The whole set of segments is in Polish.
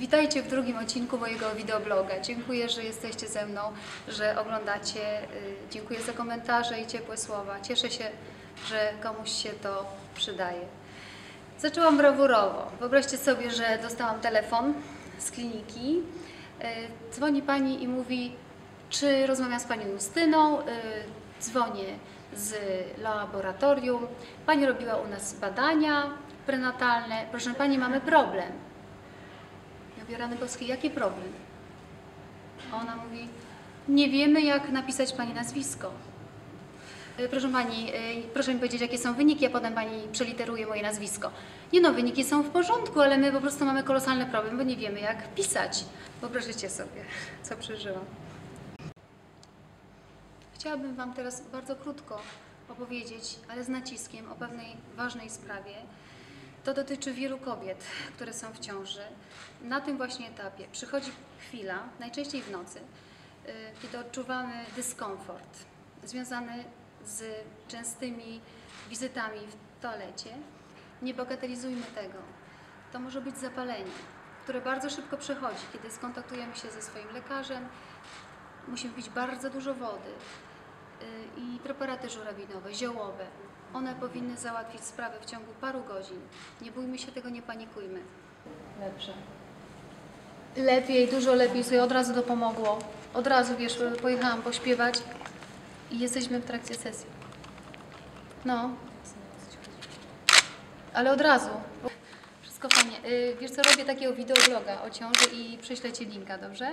Witajcie w drugim odcinku mojego wideobloga. Dziękuję, że jesteście ze mną, że oglądacie. Y, Dziękuję za komentarze i ciepłe słowa. Cieszę się, że komuś się to przydaje. Zaczęłam brawurowo. Wyobraźcie sobie, że dostałam telefon z kliniki. Y, Dzwoni pani i mówi, czy rozmawiam z panią Justyną. Y, Dzwonię z laboratorium. Pani robiła u nas badania prenatalne. Proszę pani, mamy problem. Ja mówię, rany boskie, jaki problem? Ona mówi, nie wiemy jak napisać Pani nazwisko. E, Proszę Pani, e, proszę mi powiedzieć, jakie są wyniki, a potem Pani przeliteruje moje nazwisko. Nie no, wyniki są w porządku, ale my po prostu mamy kolosalny problem, bo nie wiemy jak pisać. Wyobraźcie sobie, co przeżyłam. Chciałabym Wam teraz bardzo krótko opowiedzieć, ale z naciskiem o pewnej ważnej sprawie. To dotyczy wielu kobiet, które są w ciąży. Na tym właśnie etapie przychodzi chwila, najczęściej w nocy, y, kiedy odczuwamy dyskomfort związany z częstymi wizytami w toalecie. Nie bagatelizujmy tego. To może być zapalenie, które bardzo szybko przechodzi, kiedy skontaktujemy się ze swoim lekarzem. Musimy pić bardzo dużo wody i preparaty żurawinowe, ziołowe. One powinny załatwić sprawę w ciągu paru godzin. Nie bójmy się tego, nie panikujmy. Lepsze. Lepiej, dużo lepiej, sobie od razu to pomogło. Od razu, wiesz, pojechałam pośpiewać i jesteśmy w trakcie sesji. No. Ale od razu. Wszystko fajnie. Y, Wiesz co, robię takiego wideobloga o ciąży i prześlę Ci linka, dobrze?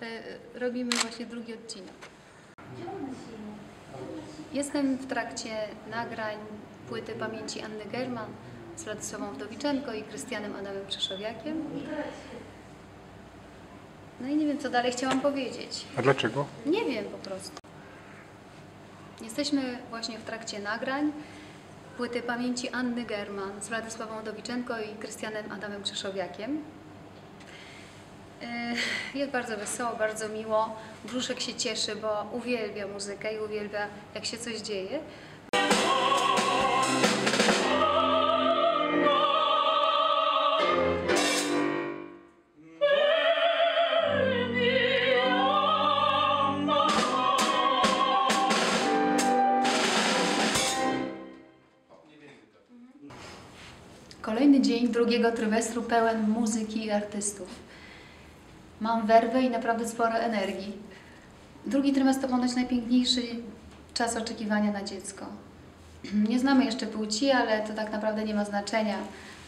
Te, y, robimy właśnie drugi odcinek. Jestem w trakcie nagrań płyty pamięci Anny German z Władysławą Wdowiczenko i Krystianem Adamem Krzeszowiakiem. No i nie wiem, co dalej chciałam powiedzieć. A dlaczego? Nie wiem po prostu. Jesteśmy właśnie w trakcie nagrań płyty pamięci Anny German z Władysławą Dowiczenko i Krystianem Adamem Krzeszowiakiem. Yy, Jest bardzo wesoło, bardzo miło. Brzuszek się cieszy, bo uwielbia muzykę i uwielbia, jak się coś dzieje. Kolejny dzień drugiego trymestru pełen muzyki i artystów. Mam werwę i naprawdę sporo energii. Drugi trymestr to ponoć najpiękniejszy czas oczekiwania na dziecko. Nie znamy jeszcze płci, ale to tak naprawdę nie ma znaczenia,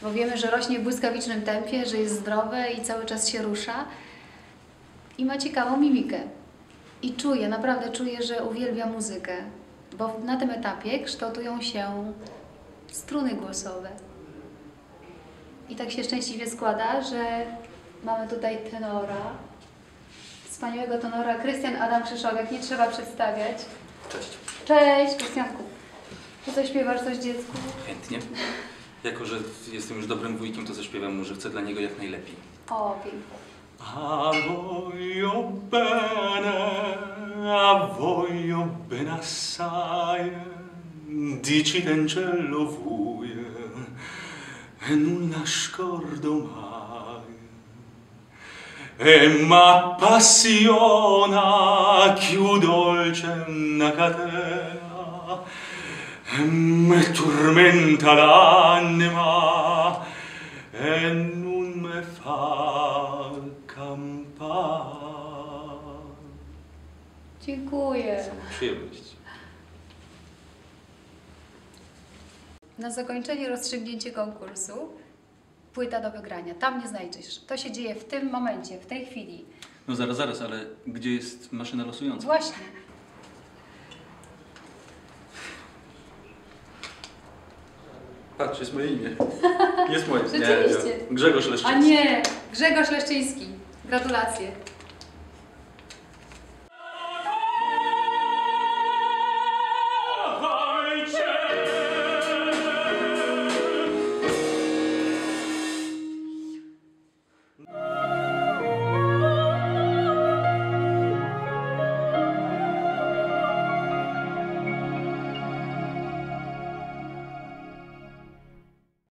bo wiemy, że rośnie w błyskawicznym tempie, że jest zdrowe i cały czas się rusza i ma ciekawą mimikę. I czuję, naprawdę czuję, że uwielbia muzykę, bo na tym etapie kształtują się struny głosowe. I tak się szczęśliwie składa, że mamy tutaj tenora, wspaniałego tenora, Krystian Adam Krzyszowiak, nie trzeba przedstawiać. Cześć. Cześć, Krystianku. Ty coś śpiewasz coś dziecku? Chętnie. Jako, że jestem już dobrym wujkiem, to zaśpiewam mu, że chcę dla niego jak najlepiej. O, pięknie. A voglio bene, a voglio bene assai, dici d'angello vuie, e non la scordo mai. E m'appassiona più dolce una catena, e me tormenta l'anima, e non me fa campare. Dziękuję. Przyjemność. Na zakończenie rozstrzygnięcie konkursu. Płyta do wygrania. Tam nie znajdziesz. To się dzieje w tym momencie, w tej chwili. No zaraz, zaraz, ale gdzie jest maszyna losująca? Właśnie. Patrz, jest moje imię. Jest moje. Rzeczywiście. Grzegorz A Leszczyński. nie, Grzegorz Leszczyński. Gratulacje.